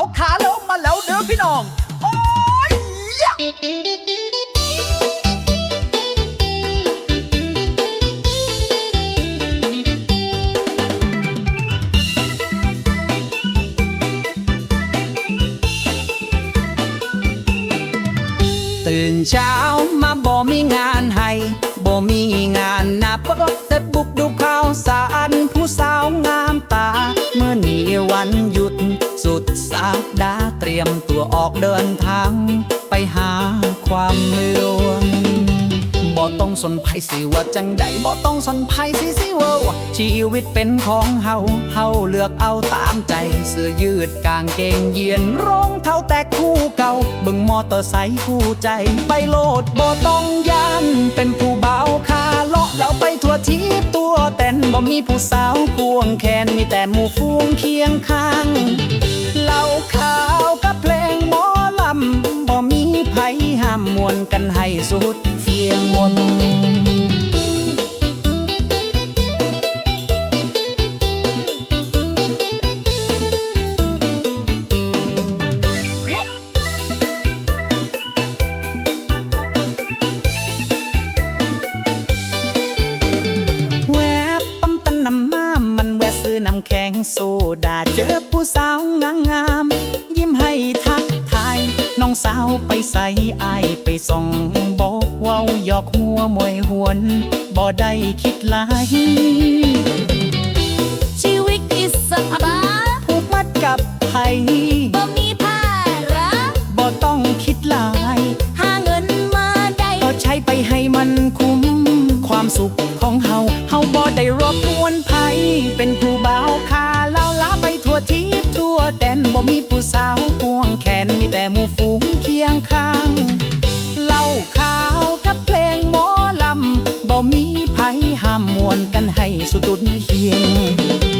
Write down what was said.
าขาล้วมาแล้วเด้อพี่น้อง โอ้ยตื่นเช้ามา ดสัปดาเตรียมตัวออกเดินทาง ไปหาความลวงบ่ต้องสนภัยสิว่าจังใดบ่ต้องสนภัยสิสิเว่าชีวิตเป็นของเฮาเฮาเลือกเอาตามใจ เสื้อยืดกางเกงเยียนรองเท้าแตะคู่เก่าบึงมอเตอร์ไซค์คู่ใจ ไปโลดบ่ต้องยานเป็นผู้เบาคาเลาะแล้วไปทั่วทีปตัวแต่นบ่มีผู้สาวควงแขนมีแต่หมู่ฟูงเคียงข้าง นกันให้สุดเสียงมนต์แวบปั๊มตันน้ำน้ำมันแวะซื้อน้ำแข็งโซดาเจอผู้สาวงางา องสาวไปใส่อายไปส่องบอกเว้าหยอกหัวมวยหวนบ่ได้คิดหลายชีวิตอิสระผูกมัดกับไผบ่มีภาระบ่ต้องคิดหลาย หาเงินมาได้ก็ใช้ไปให้มันคุ้ม ความสุขของเฮาเฮาบ่ได้รบกวนไผเป็นผู้บ่าวคาเล่าลาไปทั่วทิศทั่วแดนบ่มีผู้สาวห่วงแขนมีแต่หมู่ฝูงเคียง ข้างเล่าข่าวกับเพลงหมอลำบ่มีไผห้ามมวนกันให้สุดุดเฮียง